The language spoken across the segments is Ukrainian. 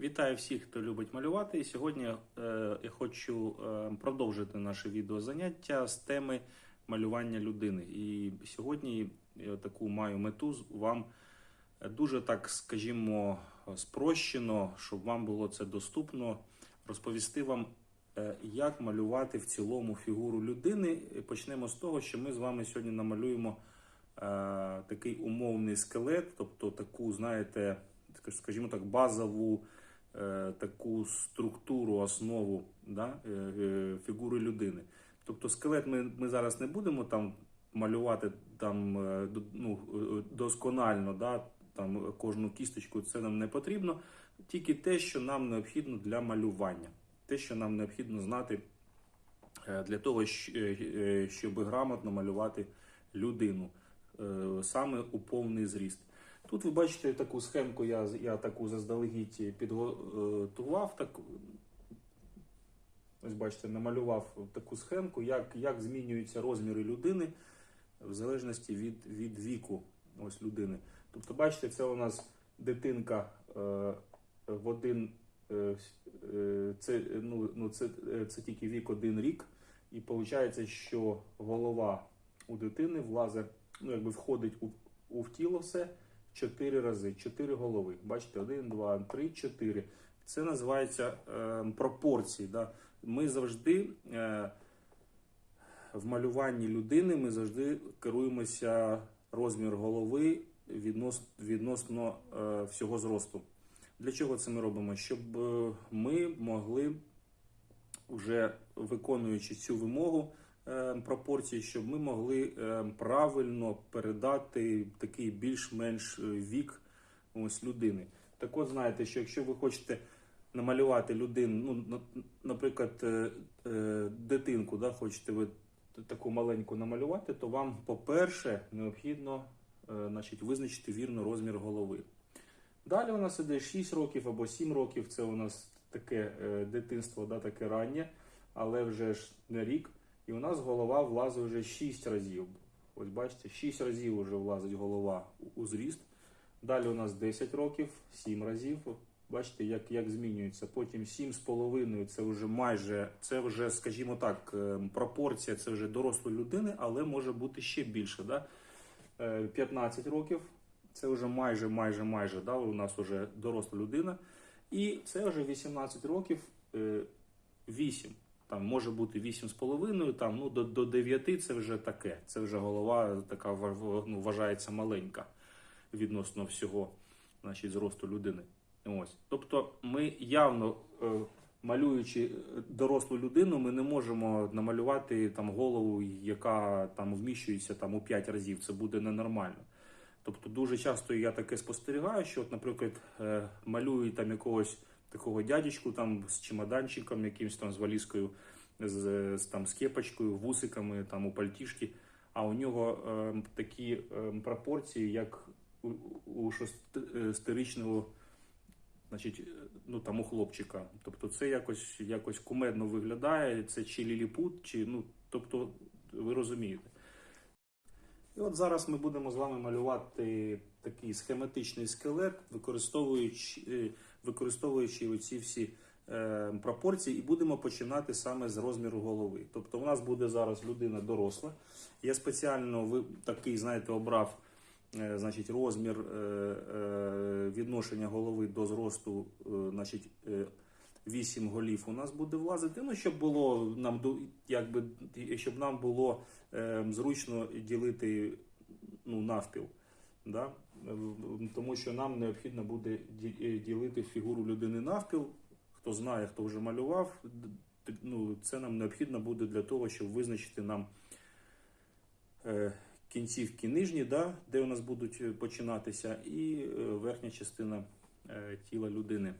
Вітаю всіх, хто любить малювати. І сьогодні е, я хочу е, продовжити наше відеозаняття з теми малювання людини. І сьогодні я таку маю мету вам дуже так, скажімо, спрощено, щоб вам було це доступно, розповісти вам, е, як малювати в цілому фігуру людини. І Почнемо з того, що ми з вами сьогодні намалюємо е, такий умовний скелет, тобто таку, знаєте, скажімо так, базову е, таку структуру, основу да, е, е, фігури людини. Тобто скелет ми, ми зараз не будемо там малювати там, е, ну, е, досконально, да, там, кожну кісточку, це нам не потрібно. Тільки те, що нам необхідно для малювання, те, що нам необхідно знати е, для того, е, е, щоб грамотно малювати людину е, саме у повний зріст. Тут ви бачите таку схемку, я, я таку заздалегідь підготував. Так, ось бачите, намалював таку схемку, як, як змінюються розміри людини в залежності від, від віку ось людини. Тобто, бачите, це у нас дитинка е, в один. е, е, Це, ну, ну, це, е, це тільки вік один рік, і виходить, що голова у дитини влазить, ну, якби входить у, у тіло все чотири рази, чотири голови. Бачите, один, два, три, чотири. Це називається е, пропорції. Да? Ми завжди е, в малюванні людини ми завжди керуємося розмір голови відносно, відносно е, всього зросту. Для чого це ми робимо? Щоб е, ми могли, вже виконуючи цю вимогу пропорції, щоб ми могли е, правильно передати такий більш-менш е, вік ось людини. Так от знаєте, що якщо ви хочете намалювати людину, ну, наприклад, е, е, дитинку, да, хочете ви таку маленьку намалювати, то вам, по-перше, необхідно значить, визначити вірно розмір голови. Далі у нас іде 6 років або 7 років. Це у нас таке дитинство, да, таке раннє, але вже ж не рік. І у нас голова влазить вже 6 разів. Ось бачите, 6 разів вже влазить голова у- зріст. Далі у нас 10 років, 7 разів. Бачите, як, як змінюється. Потім 7,5 це вже майже, це вже, скажімо так, е, пропорція, це вже дорослої людини, але може бути ще більше. Да? Е, 15 років, це вже майже, майже, майже, да, у нас вже доросла людина. І це вже 18 років, е, 8. Там може бути 8,5, там, ну, до, до 9 це вже таке. Це вже голова така ну, вважається маленька відносно всього значить, зросту людини. Ось. Тобто ми явно, е, малюючи е, дорослу людину, ми не можемо намалювати там голову, яка там вміщується там у 5 разів. Це буде ненормально. Тобто дуже часто я таке спостерігаю, що, от, наприклад, е, там якогось такого дядечку там з чемоданчиком, якимось там з валізкою, з, там з кепочкою, вусиками, там у пальтішки, а у нього е, такі е, пропорції, як у, у шестирічного значить, е, ну там у хлопчика. Тобто це якось, якось кумедно виглядає, це чи ліліпут, чи ну, тобто, ви розумієте. І от зараз ми будемо з вами малювати такий схематичний скелет, використовуючи, е, використовуючи оці всі е, пропорції, і будемо починати саме з розміру голови. Тобто, у нас буде зараз людина доросла. Я спеціально ви- такий, знаєте, обрав е, значить, розмір е, е, відношення голови до зросту, е, значить. Е, 8 голів у нас буде влазити. Ну, щоб було нам якби щоб нам було е, зручно ділити ну, навпіл. Да? Е, Тому що нам необхідно буде е, ділити фігуру людини навпіл. Хто знає, хто вже малював, ну, це нам необхідно буде для того, щоб визначити нам е, кінцівки нижні, да, де у нас будуть починатися, і верхня частина тіла людини.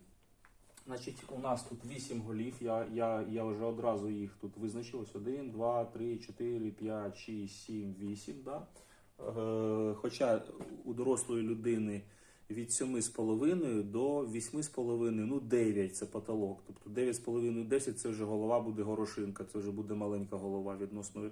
Значить, у нас тут 8 голів. Я, я, я вже одразу їх тут визначив. Ось 1, 2, 3, 4, 5, 6, 7, 8. Да? Е, хоча у дорослої людини від 7,5 до 8,5, ну 9 це потолок. Тобто 9,5-10 це вже голова буде горошинка, це вже буде маленька голова відносно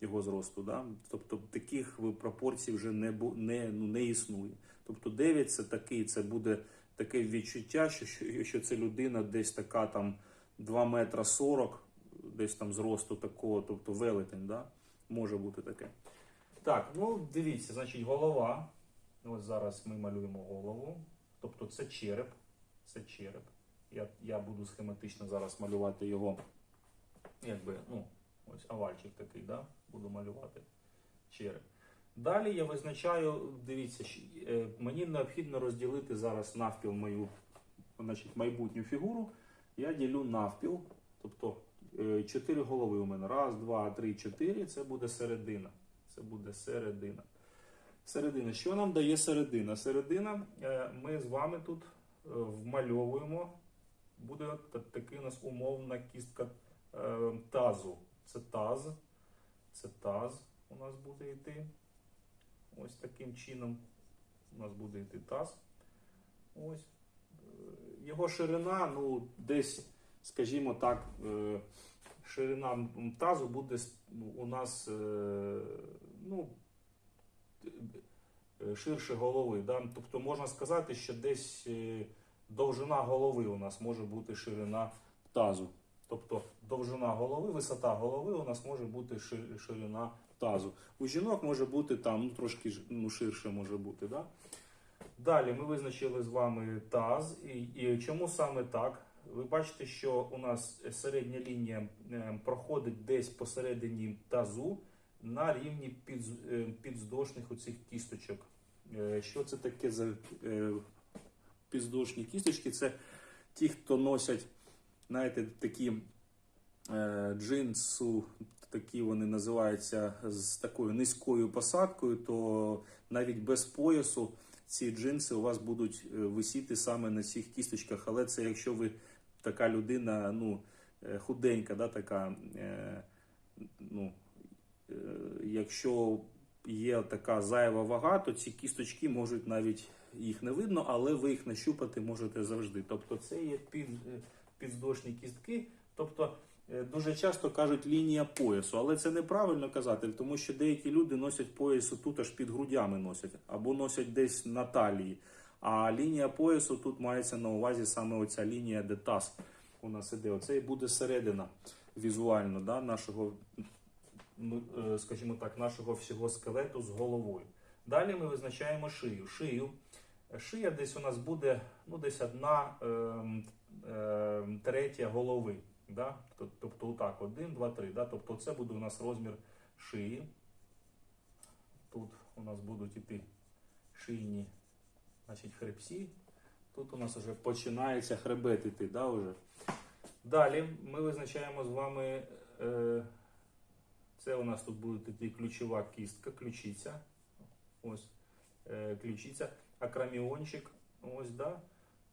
його зросту. Да? Тобто таких пропорцій вже не, не, ну, не існує. Тобто 9 це такий, це буде таке відчуття, що, що, це людина десь така там 2 метра 40, десь там зросту такого, тобто велетень, да? може бути таке. Так, ну дивіться, значить, голова. Ось зараз ми малюємо голову. Тобто це череп. Це череп. Я, я буду схематично зараз малювати його, якби, ну, ось овальчик такий, да? буду малювати череп. Далі я визначаю, дивіться, е, мені необхідно розділити зараз навпіл мою значить, майбутню фігуру. Я ділю навпіл, тобто е, чотири голови у мене. Раз, два, три, чотири. Це буде середина. Це буде середина. Середина. Що нам дає середина? Середина, е, ми з вами тут е, вмальовуємо. Буде та- такий у нас умовна кістка е, тазу. Це таз. Це таз у нас буде йти. Ось таким чином у нас буде йти таз. Ось. Його ширина, ну, десь, скажімо так, ширина тазу буде ну, у нас е, ну, е, ширше голови. Да? Тобто можна сказати, що десь е, довжина голови у нас може бути ширина тазу. Тобто довжина голови, висота голови у нас може бути ширина тазу. У жінок може бути там ну, трошки ну, ширше може бути. Да? Далі ми визначили з вами таз. І, і чому саме так? Ви бачите, що у нас середня лінія е, проходить десь посередині тазу на рівні е, підздошних оцих кісточок. Е, Що це таке за підздошні кісточки? Це ті, хто носять, знаєте, такі джинсу, такі вони називаються з такою низькою посадкою, то навіть без поясу ці джинси у вас будуть висіти саме на цих кісточках. Але це якщо ви така людина, ну, е, худенька, да, така, е, ну, е, якщо є така зайва вага, то ці кісточки можуть навіть їх не видно, але ви їх нащупати можете завжди. Тобто це є під, підздошні кістки. Тобто дуже часто кажуть лінія поясу, але це неправильно казати, тому що деякі люди носять поясу тут аж під грудями носять, або носять десь на талії. А лінія поясу тут мається на увазі саме оця лінія, де таз у нас іде. Оце і буде середина візуально да, нашого, ну, е, скажімо так, нашого всього скелету з головою. Далі ми визначаємо шию. Шию. Шия десь у нас буде ну, десь одна ем, ем, третя голови. Да? Тобто отак, один, два, три. Да? Тобто це буде у нас розмір шиї. Тут у нас будуть іти шийні значить, хребці. Тут у нас вже починається хребет іти. Да, вже? Далі ми визначаємо з вами. Е, це у нас тут буде іти ключова кістка, ключиця. Ось е, ключиця, акроміончик. Ось, да.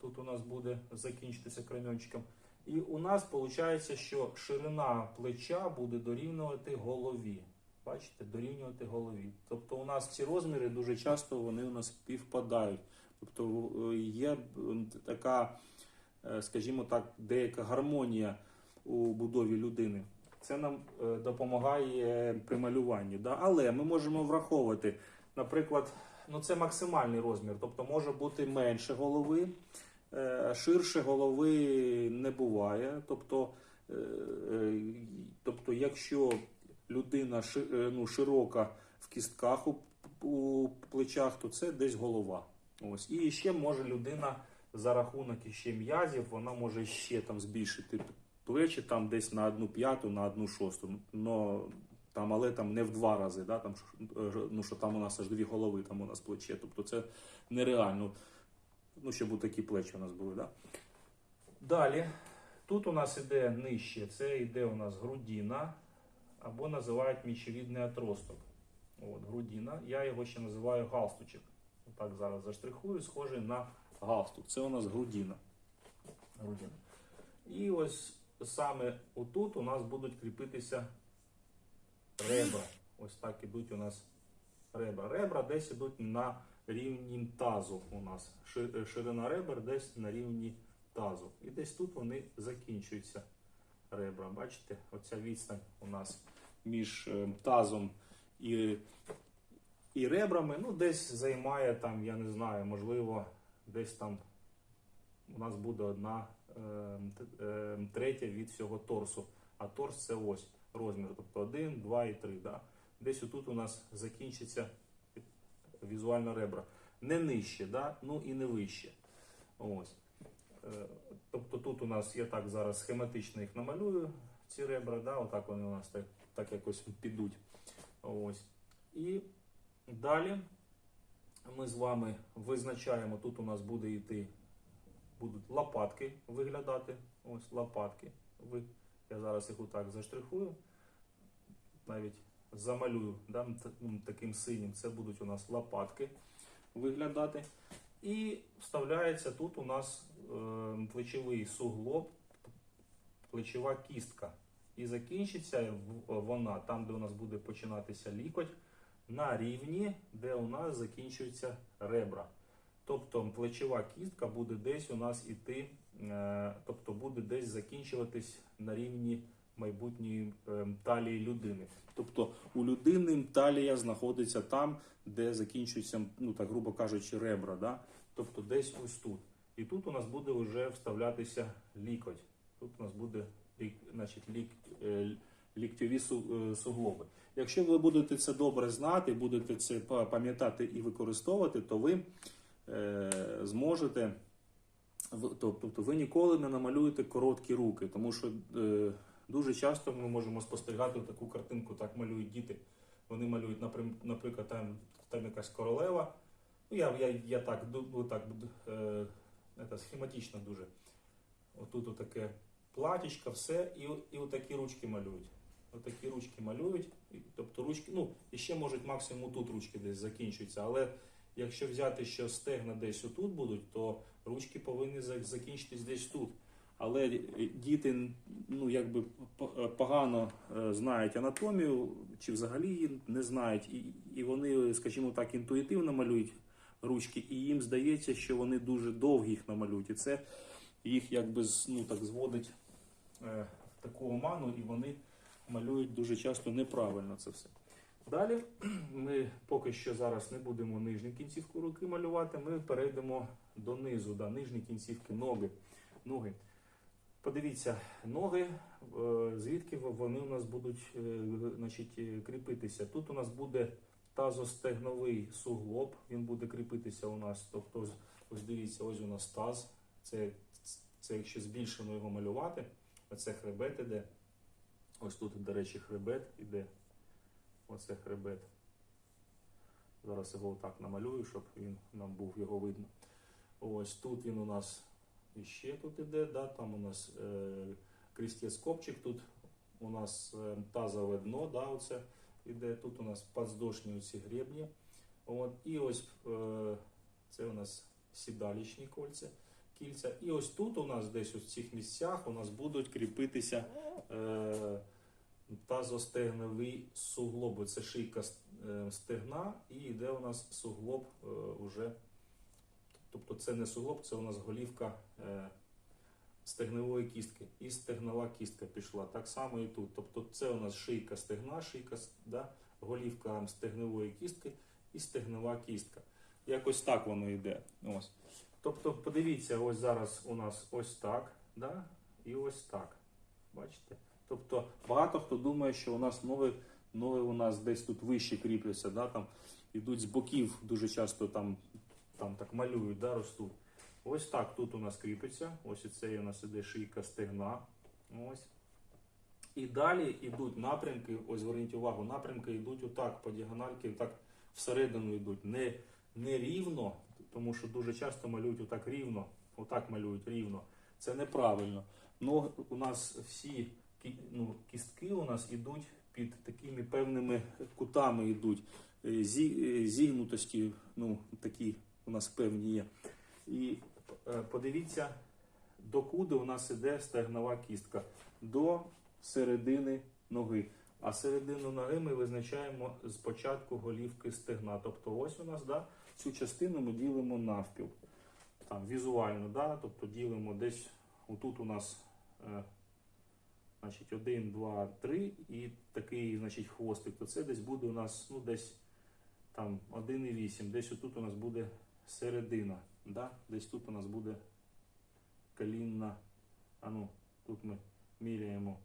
Тут у нас буде закінчитися кроміончиком. І у нас виходить, що ширина плеча буде дорівнювати голові. Бачите, дорівнювати голові. Тобто у нас ці розміри дуже часто вони у нас співпадають. Тобто е, є така, е, скажімо так, деяка гармонія у будові людини. Це нам е, допомагає при малюванні. Да? Але ми можемо враховувати, наприклад, ну це максимальний розмір, тобто може бути менше голови, е, ширше голови не буває. Тобто, е, е, тобто якщо людина е, ну, широка в кістках у, у плечах, то це десь голова. Ось. І ще може людина за рахунок іще м'язів, вона може ще там збільшити плечі там десь на одну п'яту, на одну шосту. Но, там, але там не в два рази, да, там, е, ну, що там у нас аж дві голови там у нас плече. Тобто це нереально. Ну, щоб такі плечі у нас були. Да? Далі, тут у нас іде нижче, це йде у нас грудина, або називають мічевідний отросток. От, грудина. Я його ще називаю галстучок. Отак зараз заштрихую, схожий на галстук. Це у нас грудина. грудина. І ось саме отут у нас будуть кріпитися ребра. Ось так ідуть у нас ребра. Ребра десь ідуть на рівні тазу у нас. Ширина ребер десь на рівні тазу. І десь тут вони закінчуються ребра. Бачите, оця відстань у нас між е, тазом і, і ребрами, ну, десь займає там, я не знаю, можливо, десь там у нас буде одна е, е, третя від всього торсу. А торс це ось розмір, тобто 1, 2 і 3. Да? Десь отут у нас закінчиться візуально ребра. Не нижче, да? ну і не вище. Ось. Е, Тобто тут у нас я так зараз схематично їх намалюю, ці ребра, да? отак вони у нас так, так якось підуть. Ось. І далі ми з вами визначаємо, тут у нас буде йти, будуть лопатки виглядати. Ось лопатки. Ви, я зараз їх отак заштрихую, навіть замалюю да, таким синім. Це будуть у нас лопатки виглядати. І вставляється тут у нас е, плечовий суглоб, плечова кістка. І закінчиться вона там, де у нас буде починатися лікоть, на рівні, де у нас закінчуються ребра. Тобто плечова кістка буде десь у нас іти, е, тобто буде десь закінчуватись на рівні майбутньої е, талії людини. Тобто у людини талія знаходиться там, де закінчуються, ну так грубо кажучи, ребра. Да? Тобто десь ось тут. І тут у нас буде вже вставлятися лікоть. Тут у нас буде лік, значить, лік, е, ліктьові е, суглоби. Якщо ви будете це добре знати, будете це пам'ятати і використовувати, то ви е, зможете. Тобто ви ніколи не намалюєте короткі руки, тому що е, дуже часто ми можемо спостерігати таку картинку, так малюють діти. Вони малюють, наприклад, там, там якась королева. Ну, я, я, я так, ну, так е, це, схематично дуже. Отут отаке платічка, все, і, і отакі ручки малюють. Отакі ручки малюють. І, тобто ручки, ну, і ще можуть максимум тут ручки десь закінчуються. Але якщо взяти, що стегна десь отут будуть, то ручки повинні закінчитись десь тут. Але е, діти ну, якби е, погано е, знають анатомію, чи взагалі її не знають, і, вони, скажімо так, інтуїтивно малюють ручки, і їм здається, що вони дуже довгі їх намалюють. І це їх якби ну, так зводить в таку оману, і вони малюють дуже часто неправильно це все. Далі ми поки що зараз не будемо нижню кінцівку руки малювати, ми перейдемо до низу, да, нижні кінцівки ноги. ноги. Подивіться, ноги, е, звідки вони у нас будуть е, значить, е, кріпитися. Тут у нас буде тазостегновий суглоб, він буде кріпитися у нас. Тобто, ось- дивіться, ось у нас таз. Це, це якщо збільшено його малювати, оце хребет іде. Ось тут, до речі, хребет іде. Оце хребет. Зараз його отак намалюю, щоб він нам був його видно. Ось тут він у нас іще тут іде, да, там у нас е, крістець копчик, тут у нас е, тазове дно, да, оце іде, тут у нас подздошні оці гребні. От, і ось е, це у нас сідалічні кольця, кільця. І ось тут у нас десь в цих місцях у нас будуть кріпитися е, тазостегнові суглоби. Це шийка е, стегна і йде у нас суглоб е, уже. Тобто це не суглоб, це у нас голівка е, стегнової кістки. І стегнова кістка пішла. Так само і тут. Тобто це у нас шийка стегна, шийка, да, голівка стегнової кістки і стегнова кістка. Якось так воно йде. Ось. Тобто, подивіться, ось зараз у нас ось так, да, і ось так. Бачите? Тобто багато хто думає, що у нас ноги, ноги у нас десь тут вище кріпляться, да, там ідуть з боків, дуже часто там, там так малюють, да, ростуть. Ось так тут у нас кріпиться. Ось і це у нас іде шийка стегна. Ось. І далі йдуть напрямки, ось зверніть увагу, напрямки йдуть отак, по діагональки, отак всередину йдуть. Не, не рівно, тому що дуже часто малюють отак рівно, отак малюють рівно. Це неправильно. Но у нас всі ну, кістки у нас ідуть під такими певними кутами йдуть. Е, Зі, е, зігнутості, ну, такі у нас певні є. І е, подивіться, докуди у нас іде стегнова кістка до середини ноги. А середину ноги ми визначаємо з початку голівки стегна. Тобто ось у нас да, цю частину ми ділимо навпіл. Там, візуально, да, тобто ділимо десь отут у нас е, значить, 1, 2, 3 і такий значить, хвостик. То це десь буде у нас ну, десь там 1,8. Десь отут у нас буде середина. Да? Десь тут у нас буде колінна. А ну, тут ми міряємо.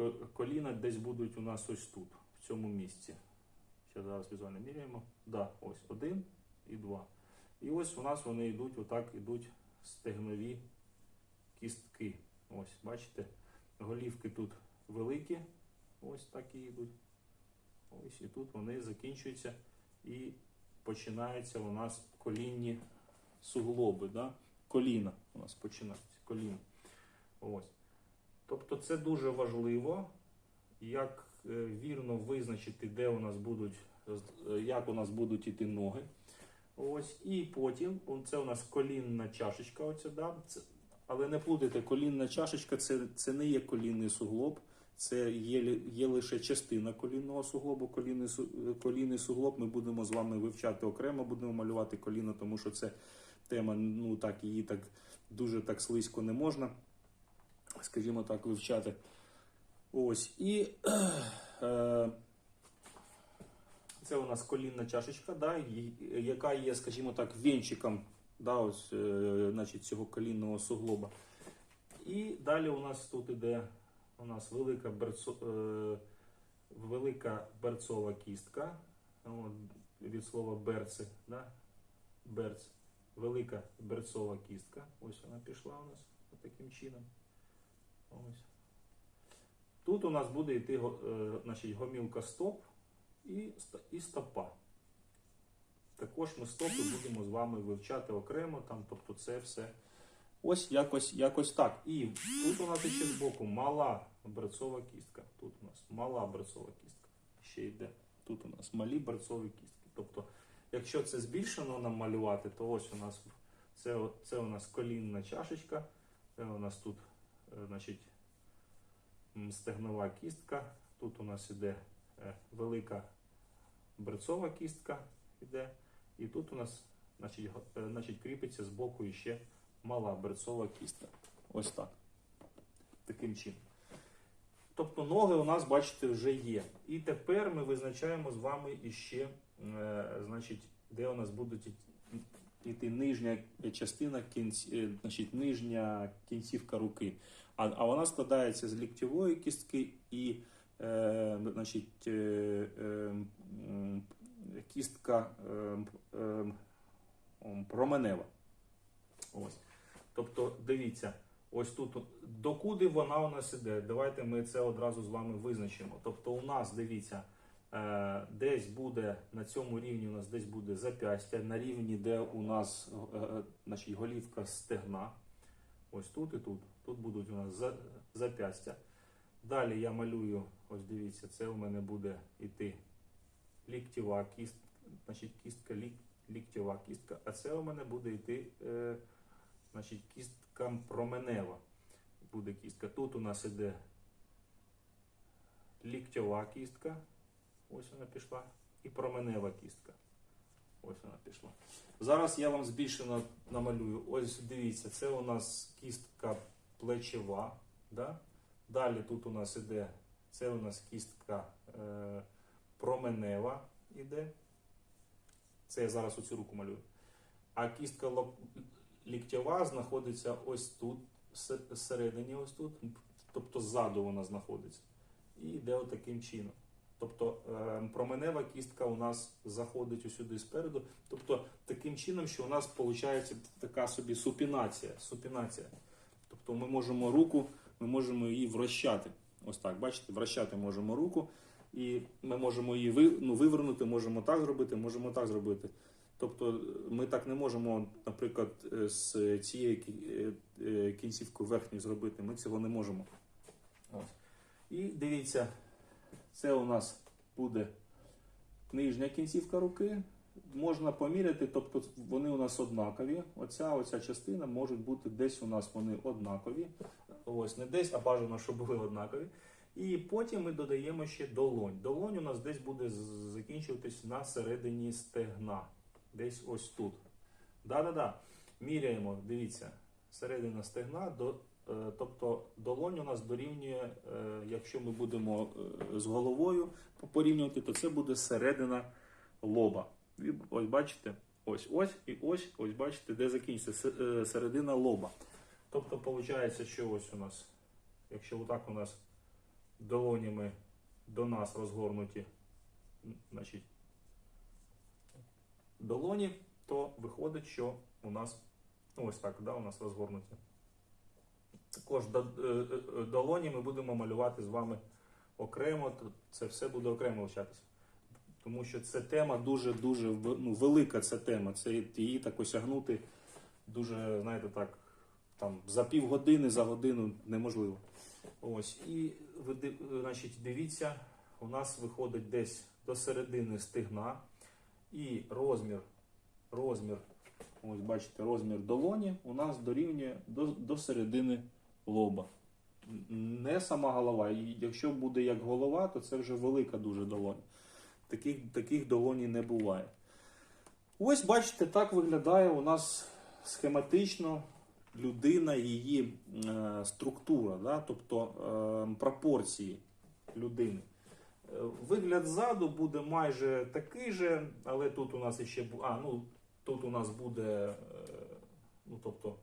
е, Коліна десь будуть у нас ось тут, в цьому місці. Ще зараз візуально міряємо. Да, ось один і два. І ось у нас вони йдуть, отак йдуть стегнові кістки. Ось, бачите, голівки тут великі, ось так і йдуть. Ось і тут вони закінчуються і починаються у нас колінні суглоби. Да? Коліна у нас починаються. Коліна. Ось. Тобто це дуже важливо, як е, вірно визначити, де у нас будуть, як у нас будуть іти ноги. Ось, і потім це у нас колінна чашечка. Оця, да? це, але не плутайте, колінна чашечка це, це не є колінний суглоб, це є, є лише частина колінного суглобу. Колінний, колінний суглоб ми будемо з вами вивчати окремо, будемо малювати коліно, тому що це тема, ну так, її так дуже так слизько не можна, скажімо так, вивчати. Ось. І е, це у нас колінна чашечка, да, яка є, скажімо так, вінчиком да, ось, е, значить, цього колінного суглоба. І далі у нас тут іде у нас велика, берцо, е, велика берцова кістка. От, від слова берци, да? берц. Велика берцова кістка. Ось вона пішла у нас таким чином. Ось. Тут у нас буде йти е, значить, гомілка стоп і, і стопа. Також ми стопи будемо з вами вивчати окремо, там, тобто це все. Ось якось, якось так. І тут у нас ще збоку мала берцова кістка. Тут у нас мала берцова кістка. Ще йде. Тут у нас малі берцові кістки. Тобто, якщо це збільшено нам малювати, то ось у нас це, це у нас колінна чашечка. Це у нас тут, е, значить, стегнова кістка. Тут у нас іде е, велика берцова кістка іде. І тут у нас значить, е, значить, кріпиться з боку іще мала берцова кістка. Ось так. Таким чином. Тобто ноги у нас, бачите, вже є. І тепер ми визначаємо з вами іще, е, значить, де у нас будуть іти нижня частина, кінць, е, значить, нижня кінцівка руки. А, а вона складається з ліктьової кістки і е, значить, е, е, кістка е, е, променева. Ось. Тобто, дивіться, ось тут докуди вона у нас іде. Давайте ми це одразу з вами визначимо. Тобто, у нас дивіться, е, десь буде на цьому рівні, у нас десь буде запястя, на рівні, де у нас е, е, значить, голівка стегна. Ось тут і тут. Тут будуть у нас запястя. Далі я малюю, ось дивіться, це у мене буде йти ліктєва кістка, значить кістка лік, ліктєва кістка, а це у мене буде йти е, значить, кістка променева. Буде кістка. Тут у нас іде ліктєва кістка. Ось вона пішла. І променева кістка. Ось вона пішла. Зараз я вам збільшено намалюю. Ось дивіться, це у нас кістка плечева. Да? Далі тут у нас іде, це у нас кістка е, променева іде. Це я зараз оцю руку малюю. А кістка лок- ліктєва знаходиться ось тут, всередині, ось тут. Тобто ззаду вона знаходиться. І йде отаким чином. Тобто е, променева кістка у нас заходить усюди спереду. Тобто таким чином, що у нас виходить така собі супінація. супінація. Тобто ми можемо руку, ми можемо її вращати. Ось так, бачите, вращати можемо руку, і ми можемо її ну, вивернути, можемо так зробити, можемо так зробити. Тобто ми так не можемо, наприклад, е, з е, е, кінцівкою верхньої зробити. Ми цього не можемо. Ось. І дивіться, це у нас буде нижня кінцівка руки. Можна поміряти, тобто вони у нас однакові. Оця, оця частина можуть бути десь у нас вони однакові. Ось не десь, а бажано, щоб були однакові. І потім ми додаємо ще долонь. Долонь у нас десь буде закінчуватись на середині стегна. Десь ось тут. Да-да-да. Міряємо, дивіться, середина стегна, до, е, тобто долонь у нас дорівнює, е, якщо ми будемо е, з головою порівнювати, то це буде середина лоба. Ось бачите, Ось, ось і ось, ось бачите, де закінчиться середина лоба. Тобто, виходить, що ось у нас, якщо отак у нас долонями до нас розгорнуті, значить, долоні, то виходить, що у нас ну, ось так, да, у нас розгорнуті. Також е, е, е, долоні ми будемо малювати з вами окремо, то це все буде окремо вивчатися. Тому що це тема дуже-дуже ну, велика ця тема. Це її так осягнути дуже, знаєте, так, там, за півгодини, за годину неможливо. Ось. І значить, дивіться, у нас виходить десь до середини стегна і розмір, розмір, ось бачите, розмір долоні у нас дорівнює до, до середини лоба. Не сама голова. І якщо буде як голова, то це вже велика дуже долоня. Таких, таких долоній не буває. Ось, бачите, так виглядає у нас схематично людина, її е, структура, да? тобто е, пропорції людини. Вигляд ззаду буде майже такий же, але тут у нас ще а, ну, тут у нас буде, е, ну, тобто,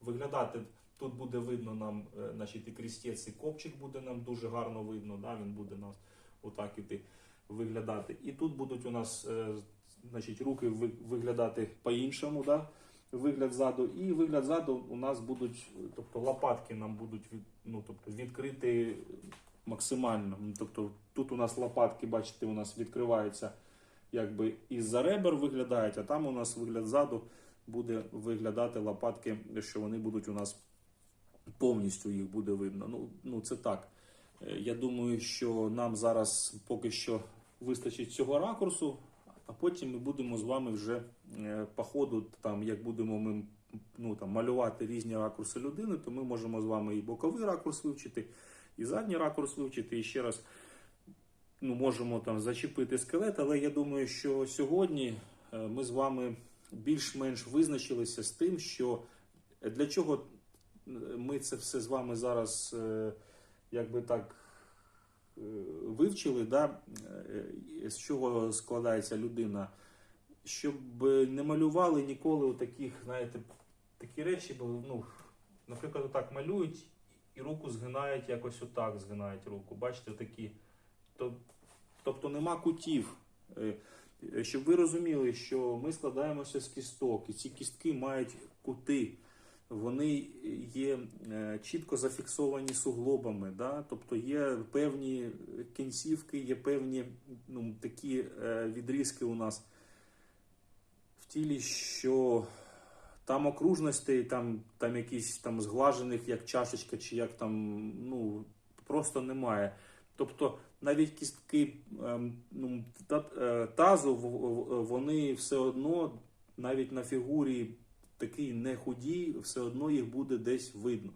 виглядати. Тут буде видно нам, е, значить, і крістець, і копчик буде нам дуже гарно видно, да? він буде нас отак іти виглядати. І тут будуть у нас е, значить, руки виглядати по-іншому, да? вигляд ззаду. І вигляд ззаду у нас будуть, тобто лопатки нам будуть від, ну, тобто, відкриті максимально. Ну, Тобто тут у нас лопатки, бачите, у нас відкриваються якби із-за ребер виглядають, а там у нас вигляд ззаду буде виглядати лопатки, що вони будуть у нас повністю їх буде видно. Ну, ну це так. Е, Я думаю, що нам зараз поки що вистачить цього ракурсу, а потім ми будемо з вами вже е, по ходу, там, як будемо ми ну, там, малювати різні ракурси людини, то ми можемо з вами і боковий ракурс вивчити, і задній ракурс вивчити, і ще раз ну, можемо там зачепити скелет, але я думаю, що сьогодні е, ми з вами більш-менш визначилися з тим, що для чого ми це все з вами зараз, е, якби так, е, вивчили, да? е, з чого складається людина, щоб не малювали ніколи таких, знаєте, такі речі, бо, ну, наприклад, отак малюють і руку згинають, якось отак згинають руку. Бачите, такі. Тобто нема кутів. Е, е, Щоб ви розуміли, що ми складаємося з кісток, і ці кістки мають кути. Вони є е, чітко зафіксовані суглобами, да? тобто є певні кінцівки, є певні ну, такі відрізки у нас в тілі, що там окружностей, там, там якісь там зглажених, як чашечка, чи як там, ну, просто немає. Тобто навіть кістки ем, ну, е, тазу вони все одно навіть на фігурі такі не худі, все одно їх буде десь видно.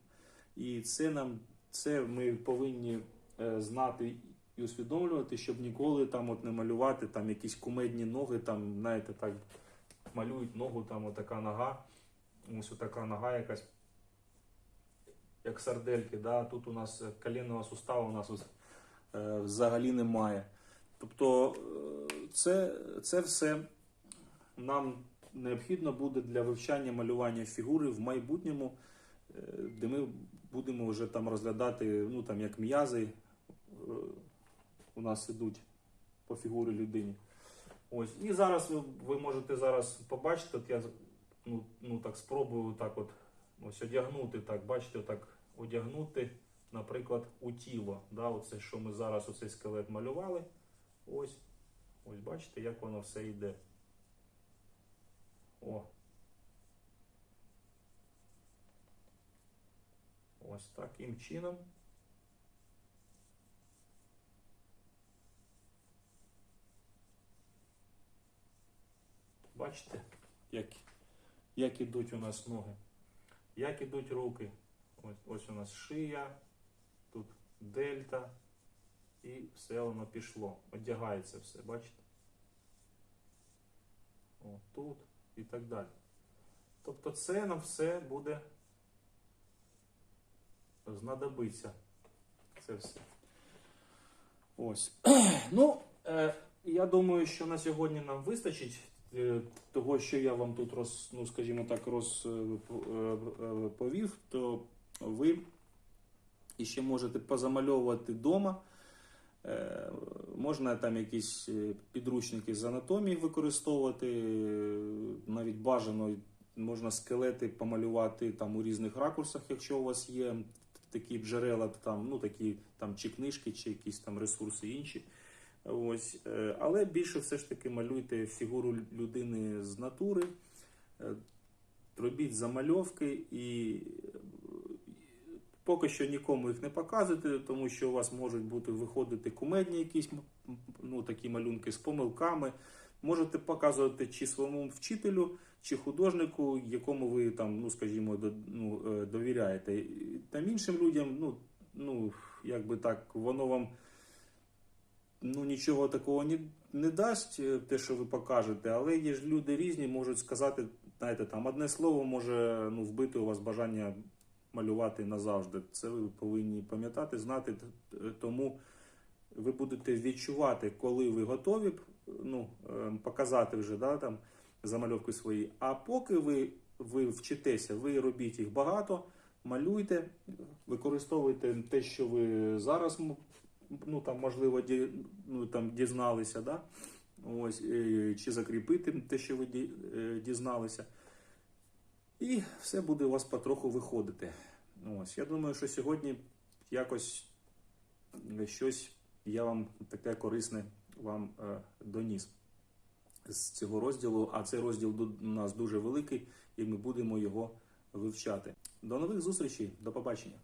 І це нам це ми повинні е, знати і усвідомлювати, щоб ніколи там от не малювати там якісь кумедні ноги, там, знаєте, так малюють ногу, там отака нога, ось отака нога якась, як сардельки. Да? Тут у нас колінного суставу у нас ось, е, взагалі немає. Тобто е, це, це все нам необхідно буде для вивчання малювання фігури в майбутньому, е, де ми будемо вже там розглядати, ну там як м'язи е, у нас ідуть по фігурі людині. Ось. І зараз ви, ви можете зараз побачити, от я ну, ну, так спробую так от ось одягнути, так, бачите, так одягнути, наприклад, у тіло. Да, оце, що ми зараз оцей скелет малювали. Ось. Ось бачите, як воно все йде. О. Ось таким чином. Бачите, як, як ідуть у нас ноги, як ідуть руки. Ось, ось у нас шия, тут дельта, і все воно пішло. Одягається все, бачите? О, тут і так далі. Тобто це нам все буде знадобиться. Це все. Ось. Ну, е, я думаю, що на сьогодні нам вистачить того, що я вам тут роз, ну, скажімо так, розповів, то ви іще можете позамальовувати вдома. Е, Можна там якісь е, підручники з анатомії використовувати, е, навіть бажано можна скелети помалювати там у різних ракурсах, якщо у вас є такі джерела, там, ну такі там чи книжки, чи якісь там ресурси інші. Ось, е, але більше все ж таки малюйте фігуру людини з натури, е, робіть замальовки і е, поки що нікому їх не показуйте, тому що у вас можуть бути виходити кумедні якісь ну, такі малюнки з помилками. Можете показувати чи своєму вчителю, чи художнику, якому ви там, ну скажімо, ну, довіряєте. Там іншим людям, ну, ну якби так, воно вам ну, нічого такого не, не дасть, е, те, що ви покажете, але є ж люди різні, можуть сказати, знаєте, там одне слово може ну, вбити у вас бажання малювати назавжди. Це ви повинні пам'ятати, знати, тому ви будете відчувати, коли ви готові ну, е, показати вже да, там, замальовки свої. А поки ви, ви вчитеся, ви робіть їх багато, малюйте, використовуйте те, що ви зараз ну, там, можливо, ді, ну, там, дізналися, да? Ось, е, чи закріпити те, що ви е, дізналися. І все буде у вас потроху виходити. Ось, я думаю, що сьогодні якось щось я вам таке корисне вам е, доніс з цього розділу. А цей розділ у нас дуже великий, і ми будемо його вивчати. До нових зустрічей, до побачення.